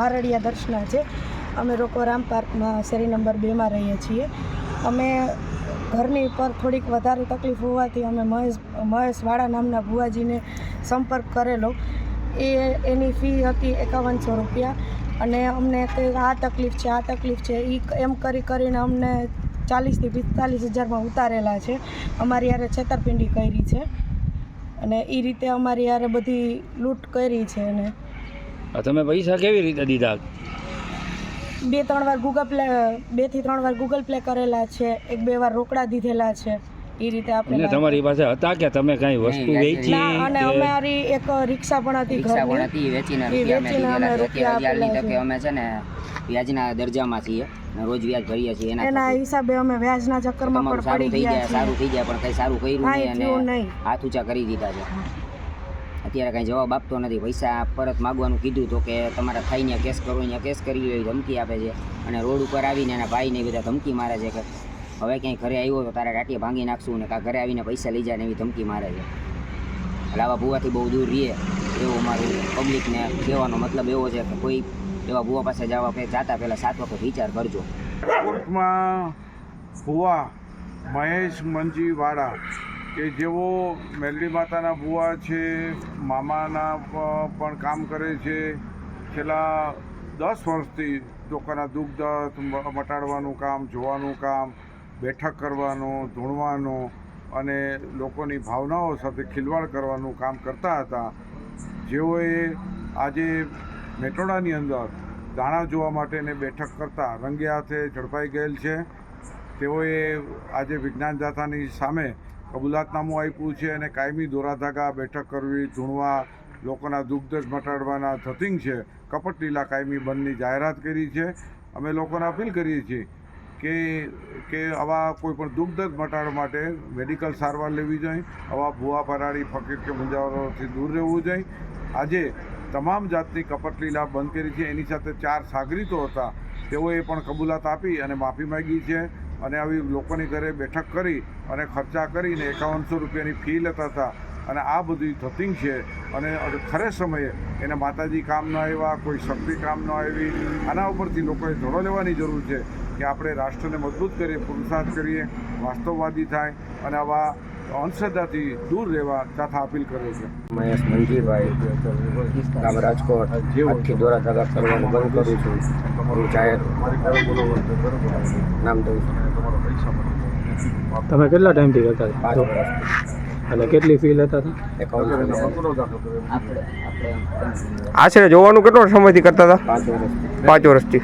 મારડિયા દર્શના છે. અમે લોકો રામ પાર્કમાં શેરી નંબર બેમાં રહીએ છીએ. અમે ઘરની પર થોડીક વધારે તકલીફ હોવાથી અમે મહેશ, મહેશવાળા નામના ભુવાજીને સંપર્ક કરેલો. એ, એની ફી હતી એકાવનસો રૂપિયા અને અમને કંઈ આ તકલીફ છે, આ તકલીફ છે એ એમ કરી કરીને અમને ચાલીસથી પિસ્તાલીસ હજારમાં ઉતારેલા છે. અમારી યારે છેતરપિંડી કરી છે અને એ રીતે અમારી યારે બધી લૂંટ કરી છે અને તમે પૈસા કેવી રીતે દીધા? બે ત્રણ વાર ગૂગલ પ્લે બેથી ત્રણ વાર ગૂગલ પ્લે કરેલા છે એક બે વાર રોકડા દીધેલા છે એ રીતે આપણે તમારી પાસે હતા કે તમે કઈ વસ્તુ વેચી અને અમારી એક રિક્ષા પણ હતી રિક્ષા પણ હતી વેચીને રૂપિયા અમે રૂપિયા આપેલા તકે અમે છે ને વ્યાજના દરજામાં છીએ. રોજ વ્યાજ ભરીએ છીએ એના એના હિસાબે અમે વ્યાજના ચક્કરમાં પણ સારું પડી થઈ ગયા સારું થઈ ગયા પણ કઈ સારું કર્યું નહીં અને નહીં. હાથ ઊંચા કરી દીધા છે. અત્યારે કાંઈ જવાબ આપતો નથી. પૈસા પરત માગવાનું કીધું તો કે તમારા થઈને કેસ કરો અહીંયા કેસ કરી લેવી ધમકી આપે છે. અને રોડ ઉપર આવીને એના ભાઈને બધા ધમકી મારે છે કે હવે ક્યાંય ઘરે આવ્યો તો તારા ટાટીએ ભાંગી નાખશું ને કાં ઘરે આવીને પૈસા લઈ જાય ને એવી ધમકી મારે છે. એટલે આવા ભૂવાથી બહુ દૂર રહીએ એવો મારું પબ્લિકને કહેવાનો મતલબ એવો છે કે કોઈ એવા ભૂવા પાસે જવા જાતા પહેલાં સાત વખત વિચાર કરજો. કોર્ટમાં મહેશ મંજી વાળા કે જેઓ મેલડી માતાના ભુવા છે, મામાના પણ કામ કરે છે, છેલ્લા દસ વર્ષથી લોકોના દુઃખ દર્દ મટાડવાનું કામ, જોવાનું કામ, બેઠક કરવાનું, ધૂણવાનું અને લોકોની ભાવનાઓ સાથે ખિલવાડ કરવાનું કામ કરતા હતા. જેઓએ આજે મેટોડાની અંદર દાણા જોવા માટેને બેઠક કરતા રંગે હાથે ઝડપાઈ ગયેલ છે. તેઓએ આજે વિજ્ઞાન દાતાની સામે કબૂલાતનામું આપ્યું છે અને કાયમી દોરાધાગા બેઠક કરવી, ધૂણવા, લોકોના દુઃખદશ મટાડવાના ધતિંગ છે. કપટ લીલા કાયમી બંધની જાહેરાત કરી છે. અમે લોકોને અપીલ કરીએ છીએ કે કે આવા કોઈ પણ દુઃખ મટાડવા માટે મેડિકલ સારવાર લેવી જોઈએ. આવા ભૂવા પરાળી ફકીર કે મુંજાવરોથી દૂર રહેવું જોઈએ. આજે તમામ જાતની કપટ લીલા બંધ કરી છે. એની સાથે ચાર સાગરીતો હતા. તેઓએ પણ કબૂલાત આપી અને માફી માંગી છે. અને આવી લોકોની ઘરે બેઠક કરી અને ખર્ચા કરીને એકાવનસો રૂપિયાની ફી લેતા હતા. અને આ બધી થતી છે અને ખરે સમયે એને માતાજી કામ ન આવ્યા, કોઈ શક્તિ કામ ન આવી. આના ઉપરથી લોકોએ ધોળો લેવાની જરૂર છે કે આપણે રાષ્ટ્રને મજબૂત કરીએ, પુરુષાર્થ કરીએ, વાસ્તવવાદી થાય અને આવા અંધશ્રદ્ધાથી દૂર રહેવા તથા અપીલ કરે છે. મહેશ મંજીભાઈ, ગામ રાજકોટ. આજથી દોરા ધાગા કરવાનું બંધ કરું છું. જાહેર. નામ દઉં છું. તમે કેટલા ટાઈમથી કરતા હતા? અને કેટલી ફી લેતા હતા? આશરે જોવાનું કેટલો સમયથી કરતા હતા? પાંચ વર્ષથી.